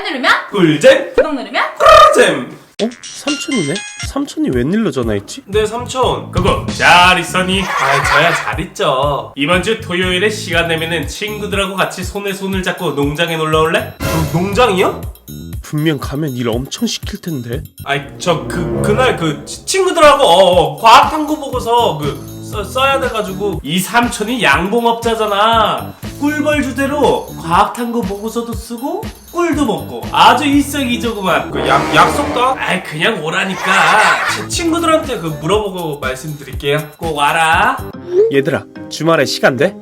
좋아요 누르면 꿀잼 구독 누르면 꿀잼 어? 삼촌이네? 삼촌이 웬일로 전화했지? 네 삼촌 그거 잘 있었니? 아 저야 잘 있죠 이번 주 토요일에 시간 내면은 친구들하고 같이 손에 손을 잡고 농장에 놀러 올래? 노- 농장이요? 분명 가면 일 엄청 시킬 텐데 아이 저 그 그날 그 치- 친구들하고 어, 어, 과학 탐구 보고서 그 써, 써야 돼가지고 이 삼촌이 양봉업자잖아 꿀벌 주제로 과학 탐구 보고서도 쓰고 꿀도 먹고 아주 일석이조구만 그 약, 약속도? 아이 그냥 오라니까. 제 친구들한테 그 물어보고 말씀드릴게요. 꼭 와라. 얘들아 주말에 시간 돼?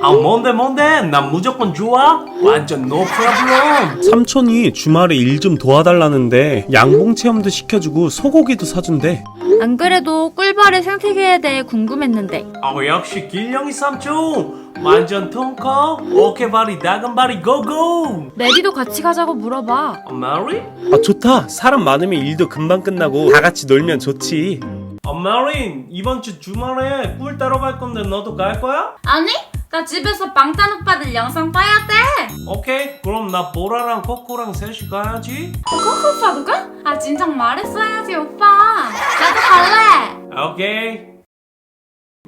아 뭔데 뭔데? 난 무조건 좋아. 완전 노 프로블럼 삼촌이 주말에 일 좀 도와달라는데 양봉 체험도 시켜주고 소고기도 사준대. 안 그래도 꿀벌의 생태계에 대해 궁금했는데. 아 역시 길령이 삼촌 완전 통커 오케바리 다금바리 고고! 메리도 같이 가자고 물어봐. 어, 마리? 아 좋다. 사람 많으면 일도 금방 끝나고 다 같이 놀면 좋지. 어 마린 이번 주 주말에 꿀 따러 갈 건데 너도 갈 거야? 아니 나 집에서 방탄 오빠들 영상 봐야 돼. 오케이 그럼 나 보라랑 코코랑 셋이 가야지. 코코 오빠도 가? 아 진작 말했어야지 오빠. 나도 갈래. 오케이.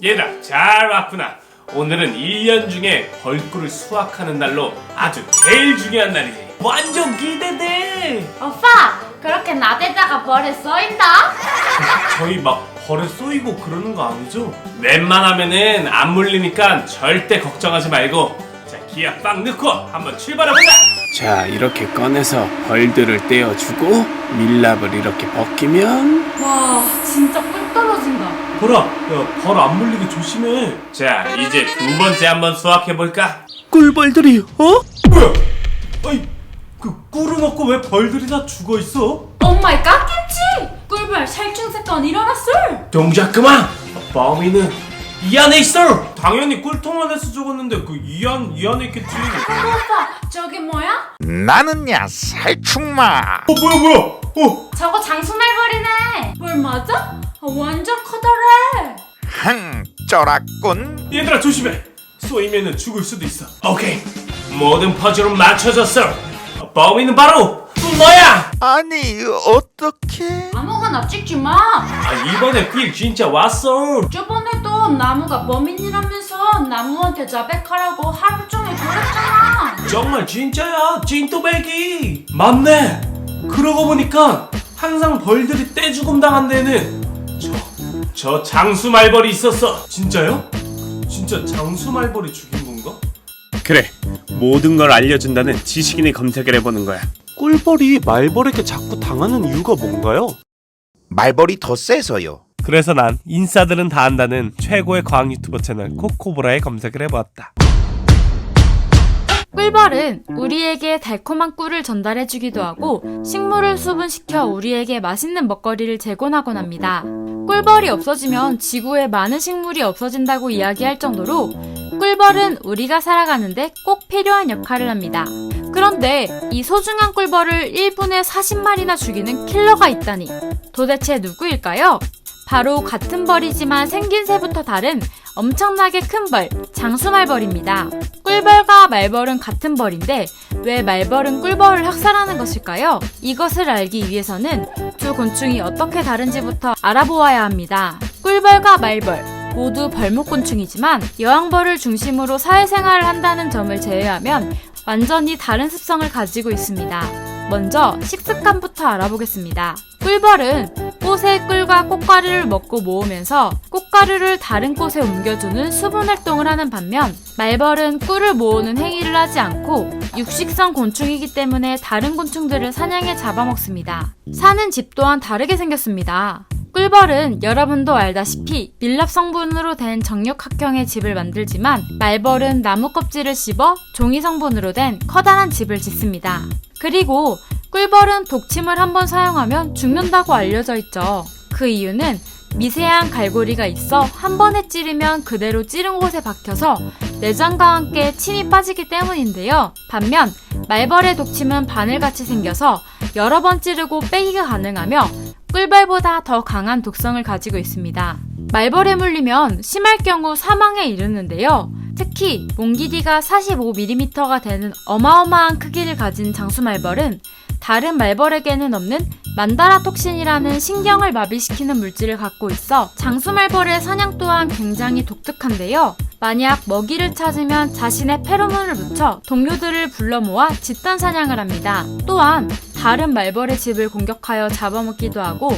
얘들아 잘 왔구나 오늘은 1년 중에 벌꿀을 수확하는 날로 아주 제일 중요한 날이지. 완전 기대돼! 오빠 그렇게 나대다가 벌에 쏘인다? 저희 막 벌에 쏘이고 그러는 거 아니죠? 웬만하면은 안 물리니까 절대 걱정하지 말고 자 기아 빵 넣고 한번 출발해보자! 자, 이렇게 꺼내서 벌들을 떼어주고 밀랍을 이렇게 벗기면 와 진짜 꿀 보라 야벌 안 물리게 조심해. 자 이제 두 번째 한번 수확해볼까? 꿀벌들이 어? 뭐야? 아이 그 꿀은 없고 왜 벌들이 다 죽어 있어? 오마이 갓김치! 꿀벌 살충 사건 일어났어 동작 그만! 범인은 이 안에 있어! 당연히 꿀통 안에서 죽었는데 그 이 안 이 안에 있겠지. 오빠 저게 뭐야? 나는야 살충마. 어 뭐야 뭐야? 어. 저거 장수말벌이네. 뭘 맞아? 아, 완전 커다래 흥 쩔었군 얘들아 조심해 쏘이면은 죽을 수도 있어 오케이 모든 퍼즐은 맞춰졌어 범인은 바로 너야 아니 어떻게 아무거나 찍지 마. 아 이번에 필 진짜 왔어. 저번에도 나무가 범인이라면서 나무한테 자백하라고 하루 종일 그랬잖아. 정말 진짜야 찐또배기. 맞네. 그러고 보니까 항상 벌들이 떼죽음 당한 데는 저, 저 장수 말벌이 있었어 진짜요? 진짜 장수 말벌이 죽인 건가? 그래 모든 걸 알려준다는 지식인의 검색을 해보는 거야 꿀벌이 말벌에게 자꾸 당하는 이유가 뭔가요? 말벌이 더 세서요 그래서 난 인싸들은 다 안다는 최고의 과학 유튜버 채널 코코보라에 검색을 해보았다 꿀벌은 우리에게 달콤한 꿀을 전달해주기도 하고 식물을 수분시켜 우리에게 맛있는 먹거리를 제공하곤 합니다. 꿀벌이 없어지면 지구에 많은 식물이 없어진다고 이야기할 정도로 꿀벌은 우리가 살아가는데 꼭 필요한 역할을 합니다. 그런데 이 소중한 꿀벌을 1분에 40마리나 죽이는 킬러가 있다니 도대체 누구일까요? 바로 같은 벌이지만 생긴 새부터 다른 엄청나게 큰 벌, 장수말벌입니다. 꿀벌과 말벌은 같은 벌인데 왜 말벌은 꿀벌을 학살하는 것일까요? 이것을 알기 위해서는 두 곤충이 어떻게 다른지부터 알아보아야 합니다. 꿀벌과 말벌 모두 벌목곤충이지만 여왕벌을 중심으로 사회생활을 한다는 점을 제외하면 완전히 다른 습성을 가지고 있습니다. 먼저 식습관부터 알아보겠습니다. 꿀벌은 꽃의 꿀과 꽃가루를 먹고 모으면서 꽃가루를 다른 꽃에 옮겨주는 수분 활동을 하는 반면 말벌은 꿀을 모으는 행위를 하지 않고 육식성 곤충이기 때문에 다른 곤충들을 사냥해 잡아먹습니다. 사는 집 또한 다르게 생겼습니다. 꿀벌은 여러분도 알다시피 밀랍 성분으로 된 정육각형의 집을 만들지만 말벌은 나무 껍질을 씹어 종이 성분으로 된 커다란 집을 짓습니다. 그리고 꿀벌은 독침을 한번 사용하면 죽는다고 알려져 있죠. 그 이유는 미세한 갈고리가 있어 한 번에 찌르면 그대로 찌른 곳에 박혀서 내장과 함께 침이 빠지기 때문인데요. 반면 말벌의 독침은 바늘같이 생겨서 여러 번 찌르고 빼기가 가능하며 꿀벌보다 더 강한 독성을 가지고 있습니다. 말벌에 물리면 심할 경우 사망에 이르는데요. 특히 몸 길이가 45mm가 되는 어마어마한 크기를 가진 장수말벌은 다른 말벌에게는 없는 만다라톡신이라는 신경을 마비시키는 물질을 갖고 있어 장수말벌의 사냥 또한 굉장히 독특한데요. 만약 먹이를 찾으면 자신의 페로몬을 묻혀 동료들을 불러 모아 집단 사냥을 합니다. 또한 다른 말벌의 집을 공격하여 잡아먹기도 하고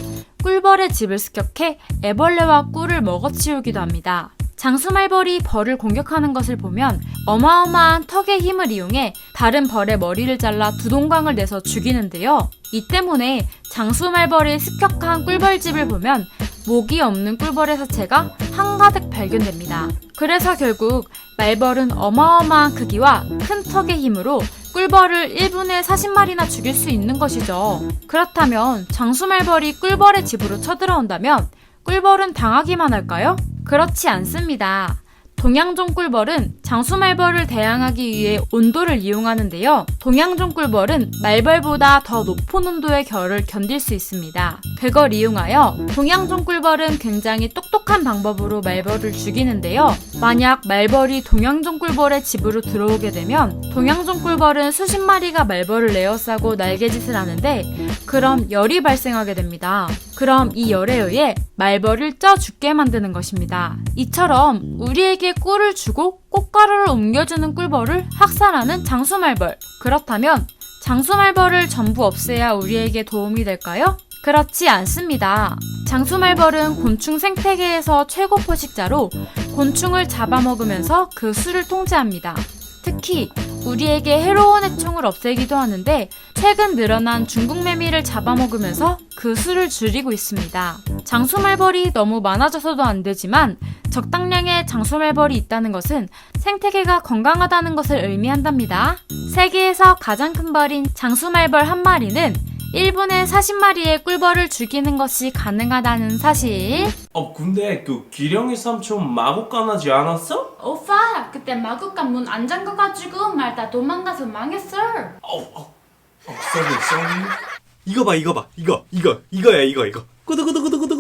꿀벌의 집을 습격해 애벌레와 꿀을 먹어치우기도 합니다. 장수말벌이 벌을 공격하는 것을 보면 어마어마한 턱의 힘을 이용해 다른 벌의 머리를 잘라 두동강을 내서 죽이는데요. 이 때문에 장수말벌이 습격한 꿀벌집을 보면 목이 없는 꿀벌의 사체가 한가득 발견됩니다. 그래서 결국 말벌은 어마어마한 크기와 큰 턱의 힘으로 꿀벌을 1분에 40마리나 죽일 수 있는 것이죠. 그렇다면 장수말벌이 꿀벌의 집으로 쳐들어온다면 꿀벌은 당하기만 할까요? 그렇지 않습니다. 동양종 꿀벌은 장수말벌을 대항하기 위해 온도를 이용하는데요. 동양종 꿀벌은 말벌보다 더 높은 온도의 결을 견딜 수 있습니다. 그걸 이용하여 동양종 꿀벌은 굉장히 똑똑한 방법으로 말벌을 죽이는데요. 만약 말벌이 동양종 꿀벌의 집으로 들어오게 되면 동양종 꿀벌은 수십 마리가 말벌을 에워싸고 날개짓을 하는데 그럼 열이 발생하게 됩니다. 그럼 이 열에 의해 말벌을 쪄 죽게 만드는 것입니다. 이처럼 우리에게 꿀을 주고 꽃가루를 옮겨주는 꿀벌을 학살하는 장수말벌. 그렇다면 장수말벌을 전부 없애야 우리에게 도움이 될까요? 그렇지 않습니다. 장수말벌은 곤충 생태계에서 최고 포식자로 곤충을 잡아먹으면서 그 수를 통제합니다. 특히 우리에게 해로운 해충을 없애기도 하는데 최근 늘어난 중국 매미를 잡아먹으면서 그 수를 줄이고 있습니다. 장수말벌이 너무 많아져서도 안 되지만 적당량의 장수말벌이 있다는 것은 생태계가 건강하다는 것을 의미한답니다. 세계에서 가장 큰 벌인 장수말벌 한 마리는 1분에 40마리의 꿀벌을 죽이는 것이 가능하다는 사실. 어 근데 그 기령이 삼촌 마곡간하지 않았어? 오빠 그때 마구간 문 안 잠가가지고 말다 도망가서 망했어. 어 쏘리 쏘리 이거 봐 이거 봐. 이거 이거 이거야 이거 이거. 구두구두구두구두구